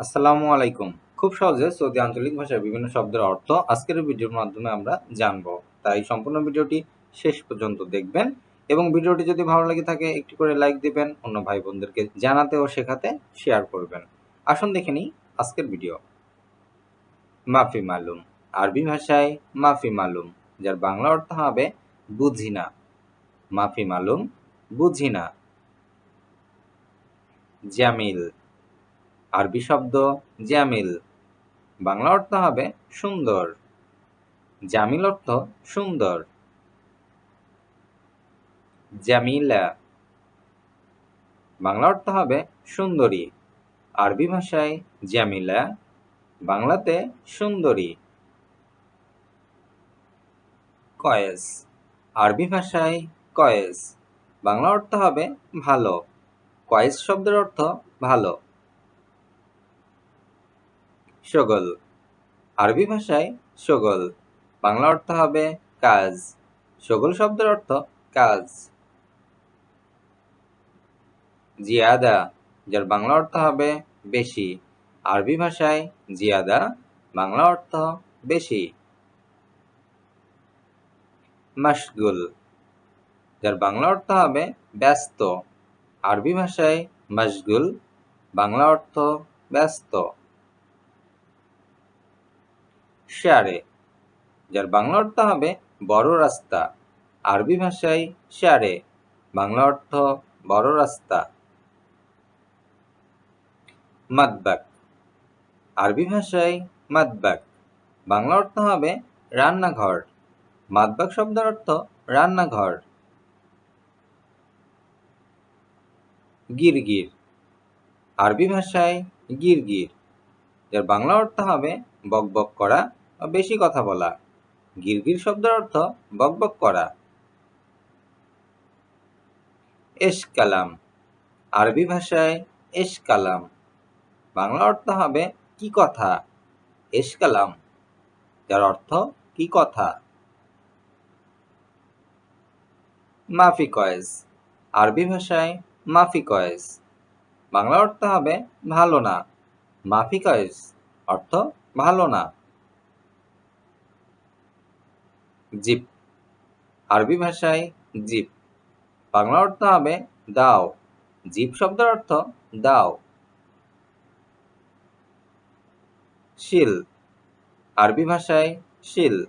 আসসালামু আলাইকুম। খুব সহজে সৌদি আঞ্চলিক ভাষার বিভিন্ন শব্দের অর্থ আজকের ভিডিওর মাধ্যমে আমরা জানব। তাই সম্পূর্ণ ভিডিওটি শেষ পর্যন্ত দেখবেন এবং ভিডিওটি যদি ভালো লাগে থাকে, একটি করে লাইক দিবেন, অন্য ভাই বোনদেরকে জানাতে ও শেখাতে শেয়ার করবেন। আসুন দেখে নিই আজকের ভিডিও। মাফি মালুম, আরবি ভাষায় মাফি মালুম, যার বাংলা অর্থ হবে বুঝি না। মাফি মালুম, বুঝি না। জামিল আরবি শব্দ জামিল। বাংলা অর্থ হবে সুন্দর। জামিল অর্থ সুন্দর। জামিলা। বাংলা অর্থ হবে সুন্দরী। আরবি ভাষায় জামিলা, বাংলাতে সুন্দরী। কয়েস। আরবি ভাষায় কয়েস। বাংলা অর্থ হবে ভালো। কয়েস শব্দের অর্থ ভালো। সগল। আরবি ভাষায় সগল। বাংলা অর্থ হবে কাজ। সগল শব্দের অর্থ কাজ। জিয়াদা, যার বাংলা অর্থ হবে বেশি। আরবি ভাষায় জিয়াদা, বাংলা অর্থ বেশি। মাশগুল, যার বাংলা অর্থ হবে ব্যস্ত। আরবি ভাষায় মাশগুল, বাংলা অর্থ ব্যস্ত। শেয়ারে, যার বাংলা অর্থ হবে বড় রাস্তা। আরবি ভাষায় শেয়ারে, বাংলা অর্থ বড় রাস্তা। মাদবাক আরবি ভাষায় মাদবাক বাংলা অর্থ হবে রান্নাঘর। মাদবাক শব্দের অর্থ রান্নাঘর। গিরগির, আরবি ভাষায় গিরগির, যার বাংলা অর্থ হবে বকবক করা বেশি কথা বলা। গিরগির শব্দের অর্থ বকবক করা। এশ কালাম। আরবি ভাষায় এশ কালাম। বাংলা অর্থ হবে কি কথা? এশ কালাম। যার অর্থ কি কথা? মাফি কয়েস আরবি ভাষায় মাফি কয়েস বাংলা অর্থ হবে ভালো না। মাফি কয়েস অর্থ ভালো না। জিপ। আরবি ভাষায় জিপ। বাংলা অর্থ হবে দাও। জিপ শব্দের অর্থ দাও। শিল। আরবি ভাষায় শিল।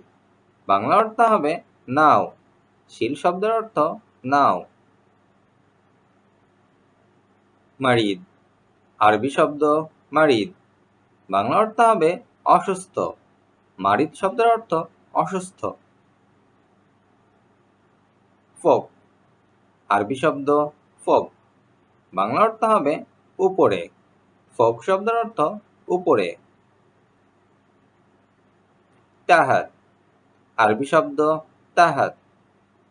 বাংলা অর্থ হবে নাও। শিল শব্দের অর্থ নাও। মারিদ। আরবি শব্দ মারিদ। বাংলা অর্থ হবে অসুস্থ। মারিদ শব্দের অর্থ অসুস্থ। ফোক আরবি শব্দ ফোক বাংলা অর্থ হবে উপরে। ফোক শব্দের অর্থ উপরে। তাহাত। আরবি শব্দ তাহাত।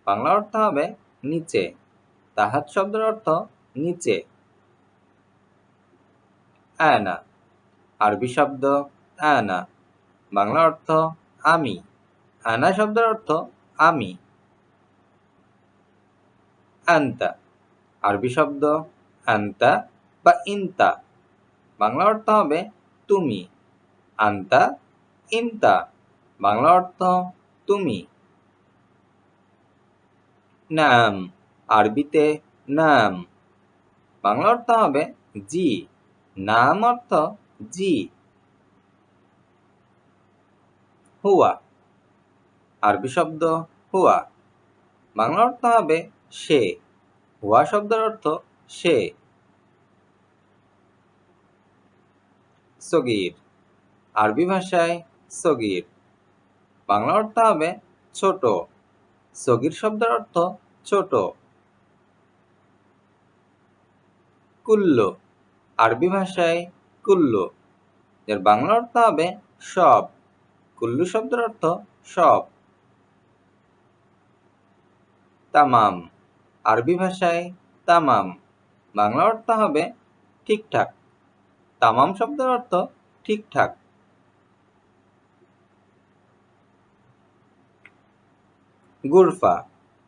বাংলা অর্থ হবে নিচে। তাহাত শব্দের অর্থ নিচে। আয়না আরবি শব্দ আয়না বাংলা অর্থ আমি। আয়না শব্দের অর্থ আমি। আন্তা, আরবি শব্দ আন্তা বা ইনতা। বাংলা অর্থ হবে তুমি, আন্তা, ইনতা। বাংলা অর্থ তুমি। নাম, আরবিতে নাম। বাংলা অর্থ হবে জি, নাম অর্থ জি। হুয়া, আরবি শব্দ হুয়া। বাংলা অর্থ হবে সে। হুয়া শব্দের অর্থ সে। সগির। আরবি ভাষায় সগির। বাংলা অর্থ হবে ছোট। সগির শব্দের অর্থ ছোট। কুল্লু। আরবি ভাষায় কুল্লু। এর বাংলা অর্থ হবে সব। কুল্লু শব্দের অর্থ সব। তামাম। আরবি ভাষায় তামাম। বাংলা অর্থ হবে ঠিকঠাক। তামাম শব্দের অর্থ ঠিকঠাক। গুরফা।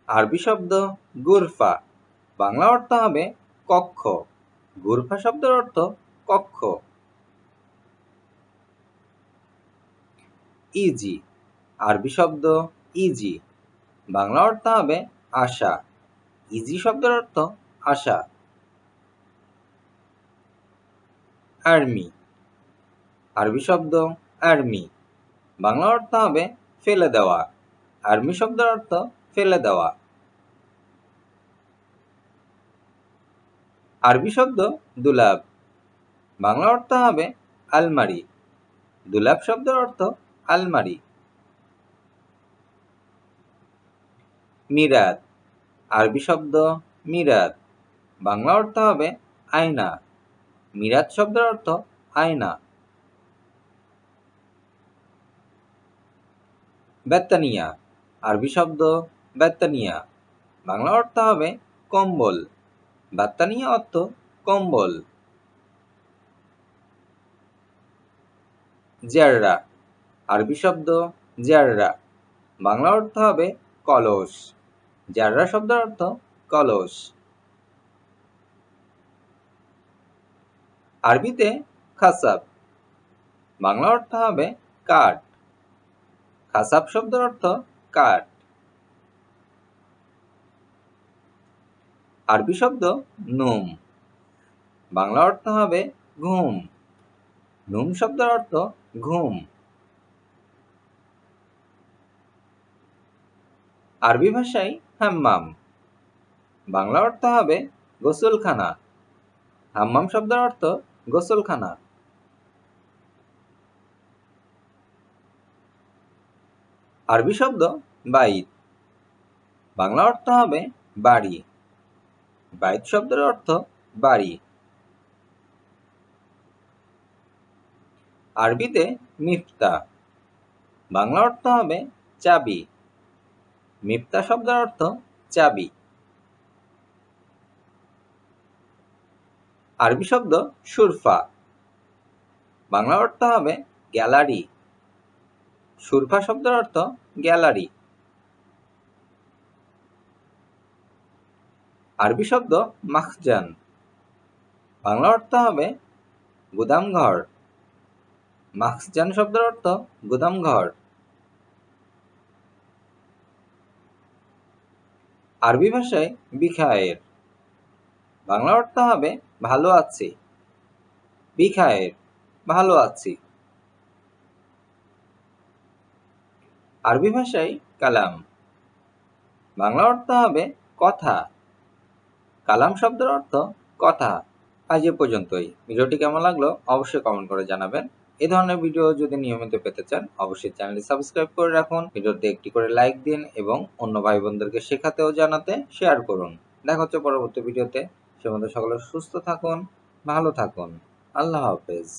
আরবি শব্দ গুরফা। বাংলা অর্থ হবে কক্ষ। গুরফা শব্দের অর্থ কক্ষ। ইজি। আরবি শব্দ ইজি। বাংলা অর্থ হবে আশা। ইজি শব্দের অর্থ আশা। আর্মি। আরবি শব্দ আর্মি। বাংলা অর্থ হবে ফেলে দেওয়া। আর্মি শব্দের অর্থ ফেলে দেওয়া। আরবি শব্দ দুলাভ। বাংলা অর্থ হবে আলমারি। দুলাভ শব্দের অর্থ আলমারি। মিরাদ আরবি শব্দ মিরাদ। বাংলা অর্থ হবে আয়না। মিরাদ শব্দের অর্থ আয়না। বেত্তানিয়া। আরবি শব্দ বেত্তানিয়া। বাংলা অর্থ হবে কম্বল। বাত্তানিয়া অর্থ কম্বল। জেররা আরবি শব্দ জেররা বাংলা অর্থ হবে কলস। জাররা শব্দের অর্থ কলস। আরবিতে খাসাব। বাংলা অর্থ হবে কাঠ। খাসাব শব্দের অর্থ কাঠ। আরবি শব্দ নুম। বাংলা অর্থ হবে ঘুম। নুম শব্দের অর্থ ঘুম। আরবি ভাষায় হাম্মাম। বাংলা অর্থ হবে গোসলখানা। হাম্মাম শব্দের অর্থ গোসলখানা। আরবি শব্দ বাইত। বাংলা অর্থ হবে বাড়ি। বাইত শব্দের অর্থ বাড়ি। আরবিতে মিফতা। বাংলা অর্থ হবে চাবি। মিফতা শব্দের অর্থ চাবি। আরবি শব্দ সুরফা। বাংলা অর্থ হবে গ্যালারি। সুরফা শব্দের অর্থ গ্যালারি। আরবি শব্দ মাখজান। বাংলা অর্থ হবে গুদাম গুদামঘর। মাখজান শব্দের অর্থ গুদাম গুদামঘর। আরবি ভাষায় বিখায়ের। বাংলা অর্থ হবে, ভালো আছি। বিখায়ের, ভালো আছি। আরবি ভাষায় কালাম। বাংলা অর্থ হবে, কথা। কালাম শব্দের অর্থ, কথা। আজ এ পর্যন্তই। ভিডিওটি কেমন লাগল অবশ্যই কমেন্ট করে জানাবেন। এই ধরনের ভিডিও যদি নিয়মিত পেতে চান, অবশ্যই চ্যানেলটি সাবস্ক্রাইব করে রাখুন, ভিডিওতে একটি করে লাইক দিন এবং অন্য ভাই বোনদেরকে শেখাতেও জানাতে শেয়ার করুন। দেখা হচ্ছে পরবর্তী ভিডিওতে সে মধ্যে সকলে সুস্থ থাকুন, ভালো থাকুন। আল্লাহ হাফেজ।